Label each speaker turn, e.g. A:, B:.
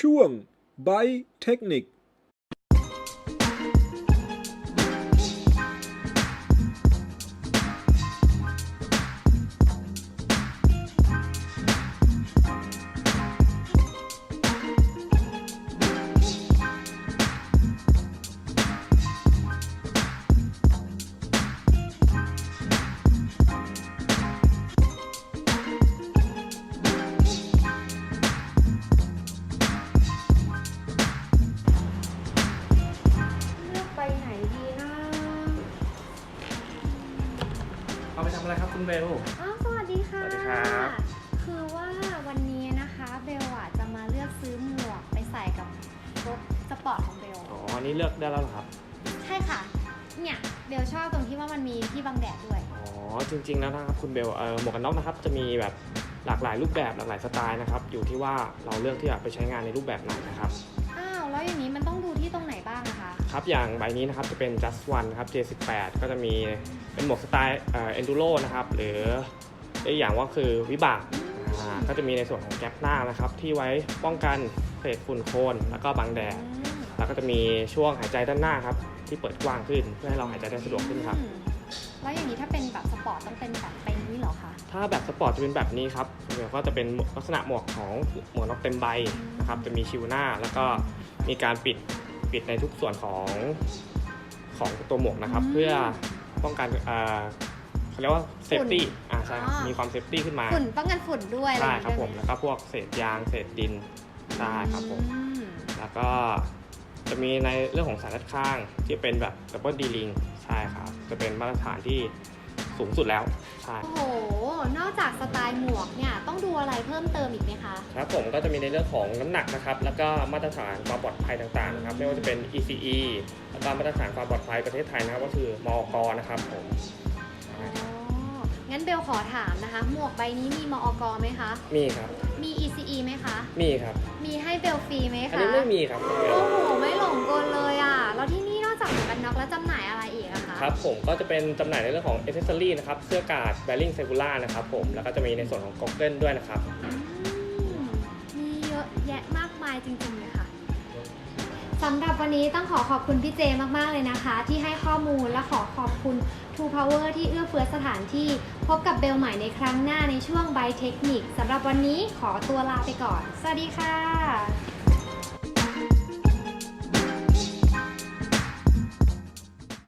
A: ช่วง by เทคนิค
B: เอา
C: ไปทำอะไรครับคุณเบล
B: อ้าวสวัสดีค่ะ
C: สวัสดีครับ
B: คือว่าวันนี้นะคะเบลอะจะมาเลือกซื้อหมวกไปใส่กับรถสปอร์ตของเบล
C: อ๋ออันนี้เลือกได้แล้วเหรอครับ
B: ใช่ค่ะ เนี่ยเบลชอบตรงที่ว่ามันมีที่บังแดดด้วย
C: อ๋อจริงๆแล้วนะครับคุณเบลเออหมวกกันน็อกนะครับจะมีแบบหลากหลายรูปแบบหลากหลายสไตล์นะครับอยู่ที่ว่าเราเลือกที่จะไปใช้งานในรูปแบบไหนนะครับ
B: อ้าวแล้วอย่างนี้มันต้องดูที่ตรงไหนบ้างนะ คะ
C: ครับอย่างใบนี้นะครับจะเป็น just one นะครับ J18 ก็จะมีเป็นหมวกสไตล์เอ่อ enduro นะครับหรืออีกอย่างว่าคือวิบากอ่าก็จะมีในส่วนของแก๊ปหน้านะครับ ที่ไว้ป้องกันเศษฝุ่นโคลนแล้วก็บังแดด
B: อืม
C: แล้วก็จะมีช่วงหายใจด้านหน้าครับที่เปิดกว้างขึ้นเพื่อให้เราหายใจได้สะดวกขึ้นครับ
B: อืมแล้วอย่างนี้ถ้าเป็นแบบสปอร์ตต้องเป็นแบบเป็นนี้เหรอคะ
C: ถ้าแบบสปอร์ตจะเป็นแบบนี้ครับเดี๋ยวก็จะเป็นลักษณะหมวกของหมวกน็อกเต็มใบนะครับจะมีชิวหน้า แล้วก็มีการปิด ปิดในทุกส่วนของของตัวหมวกนะครับ
B: อืม
C: เพื่อป้องกันเอ่อเขาเรียกว่าเซฟตี้
B: ฝุ่น
C: อ่าใช่ครับ
B: อ๋อ
C: มีความเซฟตี้ขึ้นมา
B: ฝุ่นป้องกันฝุ่นด้วยอะไรอ
C: ใช่
B: ย่าง
C: ครับ
B: นี้
C: ผม
B: ด้วยไห
C: แล้วก็พวกเศษยางเศษดินใช่ครับผม
B: อืม
C: แล้วก็จะมีในเรื่องของสายด้านข้างที่เป็นแบบดับเบิลดีลิงใช่ครับ จะเป็นมาตรฐานที่ สูงสุดแล้วใช่
B: โอ้โห นอกจากสไตล์หมวกเนี่ย ต้องดูอะไรเพิ่มเติมอีกไหมคะ
C: ครับผมก็จะมีในเรื่องของน้ำหนักนะครับ แล้วก็มาตรฐานความปลอดภัยต่างๆนะครับไม่ว่าจะเป็น ECE แล้วก็มาตรฐานความปลอดภัยประเทศไทยนะครับก็คือมอกนะครับผม
B: อ๋อ งั้นเบลขอถามนะคะ หมวกใบนี้มีมอกไหมคะ
C: มีครับ
B: มี ECE ไหมคะ
C: มีครับ
B: มีให้เบลฟรีไหม
C: อัน
B: คะ
C: นี้ไม่มีครับ
B: โอ้โห ไม่หลงกลเลยอะ อีกอะค
C: รับผมก็จะเป็นจำหน่ายในเรื่องของ a อ c e s s o r y นะครับเสื้อกาด b บ r ลิงเซ g ูล่านะครับผมแล้วก็จะมีในส่วนของ Goggle ด้วยนะครับ
B: มีเยอะแยะมากมายจริงๆเลยค่ะสำหรับวันนี้ต้องขอขอบคุณพี่เจมากๆเลยนะคะ ที่ให้ข้อมูลและขอขอบคุณ True Power ที่เอื้อเฟื้อสถานที่ พบกับเบลใหม่ในครั้งหน้าในช่วง By Technic สำหรับวันนี้ขอตัวลาไปก่อน สวัสดีค่ะ